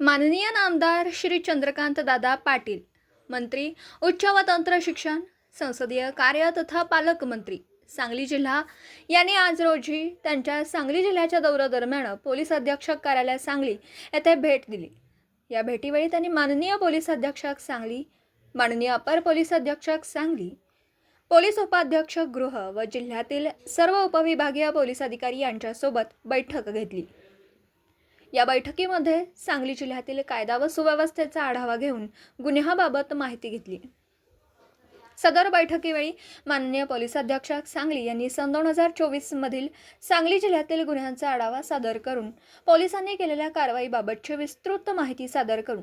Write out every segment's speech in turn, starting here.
माननीय नामदार श्री चंद्रकांत दादा पाटील मंत्री उच्च व तंत्र शिक्षण संसदीय कार्य तथा पालकमंत्री सांगली जिल्हा. यांनी आज रोजी त्यांच्या सांगली जिल्ह्याच्या दौऱ्यादरम्यान पोलीस अध्यक्षक कार्यालय सांगली येथे भेट दिली. या भेटीवेळी त्यांनी माननीय पोलीस अध्यक्षक सांगली माननीय अपर पोलीस अध्यक्षक सांगली पोलीस उपाध्यक्ष गृह व जिल्ह्यातील सर्व उपविभागीय पोलीस अधिकारी यांच्यासोबत बैठक घेतली. या बैठकीमध्ये सांगली जिल्ह्यातील कायदा व सुव्यवस्थेचा आढावा घेऊन गुन्ह्याबाबत माहिती घेतली. सदर बैठकीवेळी माननीय पोलीस अधीक्षक सांगली यांनी सन दोन हजार चोवीसमधील सांगली जिल्ह्यातील गुन्ह्यांचा आढावा सादर करून पोलिसांनी केलेल्या कारवाईबाबतची विस्तृत माहिती सादर करून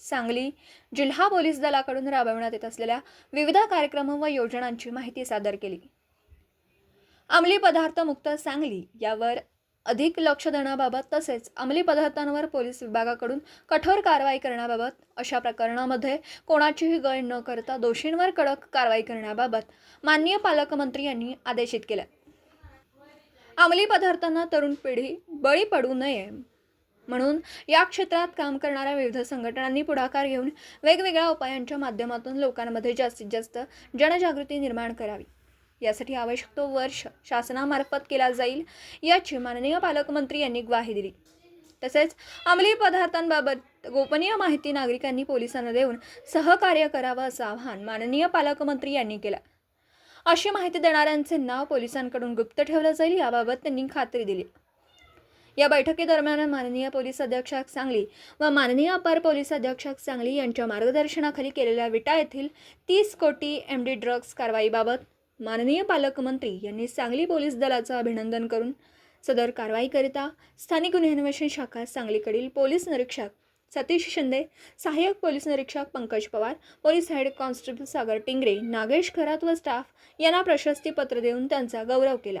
सांगली जिल्हा पोलीस दलाकडून राबवण्यात येत असलेल्या विविध कार्यक्रम व योजनांची माहिती सादर केली. अंमली पदार्थ मुक्त सांगली यावर अधिक लक्ष देण्याबाबत तसेच अंमली पदार्थांवर पोलीस विभागाकडून कठोर कारवाई करण्याबाबत अशा प्रकरणामध्ये कोणाचीही गय न करता दोषींवर कडक कारवाई करण्याबाबत माननीय पालकमंत्री यांनी आदेशित केलं. अंमली पदार्थांना तरुण पिढी बळी पडू नये म्हणून या क्षेत्रात काम करणाऱ्या विविध संघटनांनी पुढाकार घेऊन वेगवेगळ्या उपायांच्या माध्यमातून लोकांमध्ये जास्तीत जास्त जनजागृती निर्माण करावी. यासाठी आवश्यक तो वर्ष शासनामार्फत केला जाईल याची माननीय पालकमंत्री यांनी ग्वाही दिली. तसेच अंमली पदार्थांबाबत गोपनीय माहिती नागरिकांनी पोलिसांना देऊन सहकार्य करावं असं आवाहन माननीय पालकमंत्री यांनी केलं. अशी माहिती देणाऱ्यांचे नाव पोलिसांकडून गुप्त ठेवलं जाईल याबाबत त्यांनी खात्री दिली. या बैठकीदरम्यान माननीय पोलीस अधीक्षक सांगली व माननीय अपर पोलीस अधीक्षक सांगली यांच्या मार्गदर्शनाखाली केलेल्या विटा येथील तीस कोटी एम डी ड्रग्ज कारवाईबाबत माननीय पालकमंत्री यांनी सांगली पोलीस दलाचं अभिनंदन करून सदर कारवाईकरिता स्थानिक गुन्हे अन्वेषण शाखा सांगलीकडील पोलीस निरीक्षक सतीश शिंदे सहाय्यक पोलीस निरीक्षक Pankaj Pawar police head constable Sagar Tingre Nagesh Kharat व स्टाफ यांना प्रशस्तीपत्र देऊन त्यांचा गौरव केला.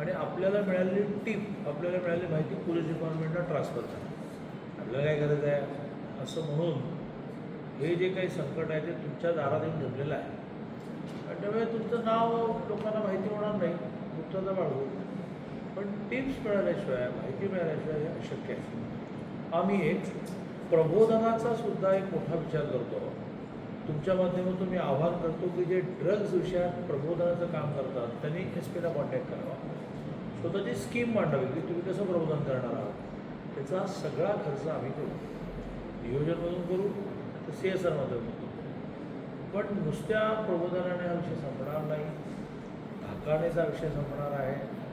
आणि आपल्याला मिळालेली टीप आपल्याला मिळालेली माहिती पोलीस डिपार्टमेंटला ट्रान्सफर करा. आपल्याला काय करायचं आहे? असं म्हणून हे जे काही संकट आहे ते तुमच्या दारात येऊन ठेवलेलं आहे. आणि त्यामुळे तुमचं नाव लोकांना माहिती होणार नाही गुप्तता बाळगू पण टिप्स मिळाल्याशिवाय माहिती मिळाल्याशिवाय हे अशक्य आहे. आम्ही एक प्रबोधनाचा सुद्धा एक मोठा विचार करतो. तुमच्या माध्यमातून मी आवाहन करतो की जे ड्रग्ज विषयात प्रबोधनाचं काम करतात त्यांनी एस पीला कॉन्टॅक्ट करावा. स्वतःची स्कीम मांडावी की तुम्ही कसं प्रबोधन करणार आहात त्याचा सगळा खर्च आम्ही करू. नियोजनमधून करू तर सी एस आरमधून करू. पण नुसत्या प्रबोधनाने हा विषय संपणार नाही. धाकानेचा विषय संपणार आहे.